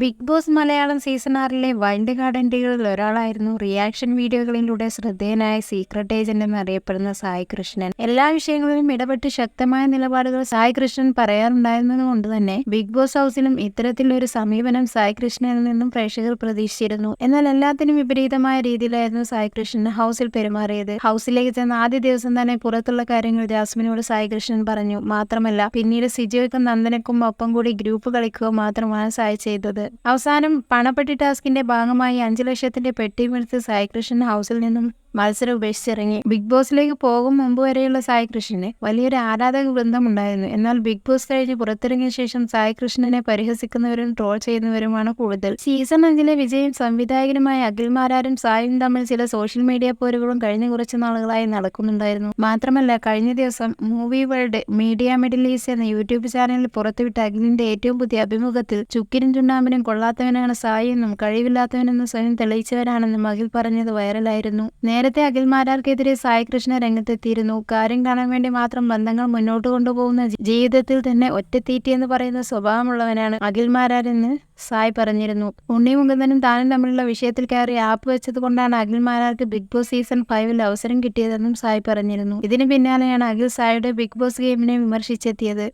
Big Boss Malayalam season ആറിലെ wild card എൻട്രികളിൽ ഒരാളായിരുന്നു. റിയാക്ഷൻ വീഡിയോകളിലൂടെ ശ്രദ്ധേയനായ സീക്രട്ട് ഏജന്റ് എന്നറിയപ്പെടുന്ന സായി കൃഷ്ണൻ. എല്ലാ വിഷയങ്ങളിലും ഇടപെട്ട് ശക്തമായ നിലപാടുകൾ സായി കൃഷ്ണൻ പറയാറുണ്ടായിരുന്നത് കൊണ്ട് തന്നെ ബിഗ് ബോസ് ഹൗസിലും ഇത്തരത്തിലൊരു സമീപനം സായി കൃഷ്ണനിൽ നിന്നും പ്രേക്ഷകർ പ്രതീക്ഷിച്ചിരുന്നു. എന്നാൽ എല്ലാത്തിനും വിപരീതമായ രീതിയിലായിരുന്നു സായി കൃഷ്ണൻ ഹൗസിൽ പെരുമാറിയത്. ഹൗസിലേക്ക് ചെന്ന ആദ്യ ദിവസം തന്നെ പുറത്തുള്ള കാര്യങ്ങൾ ജാസ്മിനോട് സായി കൃഷ്ണൻ പറഞ്ഞു. മാത്രമല്ല പിന്നീട് സിജോയ്ക്കും നന്ദനക്കും ഒപ്പം കൂടി ഗ്രൂപ്പ് കളിക്കുക മാത്രമാണ് സായി ചെയ്തത്. അവസാനം പണപ്പെട്ടി ടാസ്കിന്റെ ഭാഗമായി അഞ്ചു ലക്ഷത്തിന്റെ പെട്ടി പെട്ടിമെടുത്ത് സായികൃഷ്ണൻ ഹൗസിൽ നിന്നും മത്സരം ഉപേക്ഷിച്ചിറങ്ങി. ബിഗ് ബോസിലേക്ക് പോകും മുമ്പ് വരെയുള്ള സായി കൃഷ്ണന് വലിയൊരു ആരാധക വൃന്ദമുണ്ടായിരുന്നു. എന്നാൽ ബിഗ് ബോസ് കഴിഞ്ഞ് പുറത്തിറങ്ങിയ ശേഷം സായി കൃഷ്ണനെ പരിഹസിക്കുന്നവരും ട്രോൾ ചെയ്യുന്നവരുമാണ് കൂടുതൽ. സീസൺ അഞ്ചിലെ വിജയും സംവിധായകനുമായ അഖിൽ മാരാരും സായും തമ്മിൽ ചില സോഷ്യൽ മീഡിയ പോരുകളും കഴിഞ്ഞ കുറച്ച് നാളുകളായി നടക്കുന്നുണ്ടായിരുന്നു. മാത്രമല്ല കഴിഞ്ഞ ദിവസം movie world media middle east എന്ന യൂട്യൂബ് ചാനലിൽ പുറത്തുവിട്ട അഖിലിന്റെ ഏറ്റവും പുതിയ അഭിമുഖത്തിൽ ചുക്കിനും ചുണ്ണാമ്പിനും കൊള്ളാത്തവനാണ് സായി എന്നും കഴിവില്ലാത്തവനെന്നും സ്വയം തെളിയിച്ചവരാണെന്നും അഖിൽ പറഞ്ഞത് വൈറലായിരുന്നു. നേരത്തെ അഖിൽമാരാർക്കെതിരെ സായികൃഷ്ണ രംഗത്തെത്തിയിരുന്നു. കാര്യം കാണാൻ വേണ്ടി മാത്രം ബന്ധങ്ങൾ മുന്നോട്ട് കൊണ്ടുപോകുന്ന ജീവിതത്തിൽ തന്നെ ഒറ്റത്തീറ്റി എന്ന് പറയുന്ന സ്വഭാവമുള്ളവനാണ് അഖിൽമാരാരെന്ന് സായ് പറഞ്ഞിരുന്നു. ഉണ്ണി മുകുന്ദനും താനും തമ്മിലുള്ള വിഷയത്തിൽ കയറി ആപ്പ് വെച്ചത് കൊണ്ടാണ് അഖിൽമാരാർക്ക് ബിഗ് ബോസ് സീസൺ ഫൈവിൽ അവസരം കിട്ടിയതെന്നും സായ് പറഞ്ഞിരുന്നു. ഇതിന് പിന്നാലെയാണ് അഖിൽ സായുടെ ബിഗ് ബോസ് ഗെയിമിനെ വിമർശിച്ചെത്തിയത്.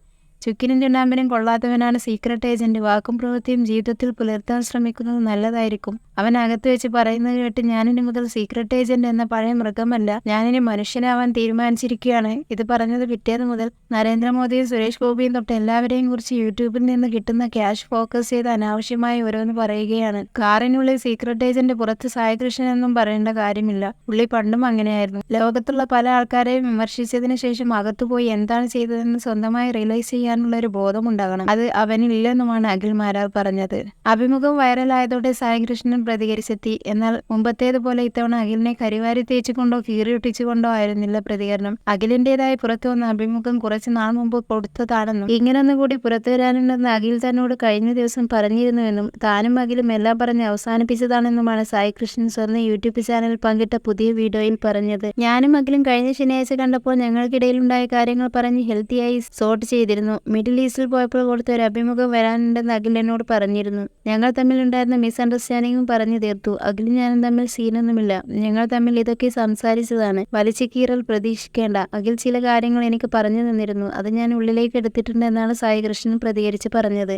ചുക്കിനും ചുണ്ണാമ്പിനും കൊള്ളാത്തവനാണ് സീക്രട്ട് ഏജന്റ് വാക്കും പ്രവൃത്തിയും ജീവിതത്തിൽ പുലർത്താൻ ശ്രമിക്കുന്നത് നല്ലതായിരിക്കും അവൻ അകത്ത് വെച്ച് പറയുന്നത് കേട്ട് ഞാനിനി മുതൽ സീക്രട്ട് ഏജന്റ് എന്ന പഴയ മൃഗമല്ല ഞാനിനി മനുഷ്യനാവാൻ തീരുമാനിച്ചിരിക്കുകയാണ് ഇത് പറഞ്ഞത് പിറ്റേത് മുതൽ നരേന്ദ്രമോദിയും സുരേഷ് ഗോപിയും തൊട്ട് എല്ലാവരെയും കുറിച്ച് യൂട്യൂബിൽ നിന്ന് കിട്ടുന്ന ക്യാഷ് ഫോക്കസ് ചെയ്ത് അനാവശ്യമായി ഓരോന്ന് പറയുകയാണ്. കാറിനുള്ളിൽ സീക്രട്ട് ഏജന്റ് പുറത്ത് സായകൃഷ്ണൻ എന്നും പറയേണ്ട കാര്യമില്ല. പുള്ളി പണ്ടും അങ്ങനെയായിരുന്നു. ലോകത്തുള്ള പല ആൾക്കാരെയും വിമർശിച്ചതിന് ശേഷം അകത്തുപോയി എന്താണ് ചെയ്തതെന്ന് സ്വന്തമായി റിയലൈസ് ചെയ്യാനുള്ള ഒരു ബോധം ബോധമുണ്ടാകണം. അത് അവനില്ലെന്നുമാണ് അഖിൽ മാരാർ പറഞ്ഞത്. അഭിമുഖം വൈറലായതോടെ സായികൃഷ്ണൻ പ്രതികരിച്ചെത്തി. എന്നാൽ മുമ്പത്തേതുപോലെ ഇത്തവണ അഖിലിനെ കരിവാരി തേച്ചുകൊണ്ടോ കീറിയൊട്ടിച്ചുകൊണ്ടോ ആയിരുന്നില്ല പ്രതികരണം. അഖിലിന്റേതായി പുറത്തു വന്ന അഭിമുഖം കുറച്ച് നാൾ മുമ്പ് കൊടുത്തതാണെന്നും ഇങ്ങനൊന്നും കൂടി പുറത്തു വരാനുണ്ടെന്ന് അഖിൽ തന്നോട് കഴിഞ്ഞ ദിവസം പറഞ്ഞിരുന്നുവെന്നും താനും അഖിലും എല്ലാം പറഞ്ഞ് അവസാനിപ്പിച്ചതാണെന്നുമാണ് സായി കൃഷ്ണൻ സ്വർണ യൂട്യൂബ് ചാനൽ പങ്കിട്ട പുതിയ വീഡിയോയിൽ പറഞ്ഞത്. ഞാനും അഖിലും കഴിഞ്ഞ ശനിയാഴ്ച കണ്ടപ്പോൾ ഞങ്ങൾക്കിടയിലുണ്ടായ കാര്യങ്ങൾ പറഞ്ഞ് ഹെൽത്തിയായി സോർട്ട് ചെയ്തിരുന്നു. മിഡിൽ ഈസ്റ്റിൽ പോയപ്പോൾ കൊടുത്ത ഒരു അഭിമുഖം വരാനുണ്ടെന്ന് അഖിൽ എന്നോട് പറഞ്ഞിരുന്നു. ഞങ്ങൾ തമ്മിലുണ്ടായിരുന്ന മിസ്അണ്ടർസ്റ്റാൻഡിങ്ങും പറഞ്ഞു തീർത്തു. അഖിലും ഞാനും തമ്മിൽ സീനൊന്നുമില്ല. ഞങ്ങൾ തമ്മിൽ ഇതൊക്കെ സംസാരിച്ചതാണ്. വലിച്ചു കീറൽ പ്രതീക്ഷിക്കേണ്ട. അഖിൽ ചില കാര്യങ്ങൾ എനിക്ക് പറഞ്ഞു തന്നിരുന്നു. അത് ഞാൻ ഉള്ളിലേക്ക് എടുത്തിട്ടുണ്ടെന്നാണ് സായി കൃഷ്ണൻ പ്രതികരിച്ച് പറഞ്ഞത്.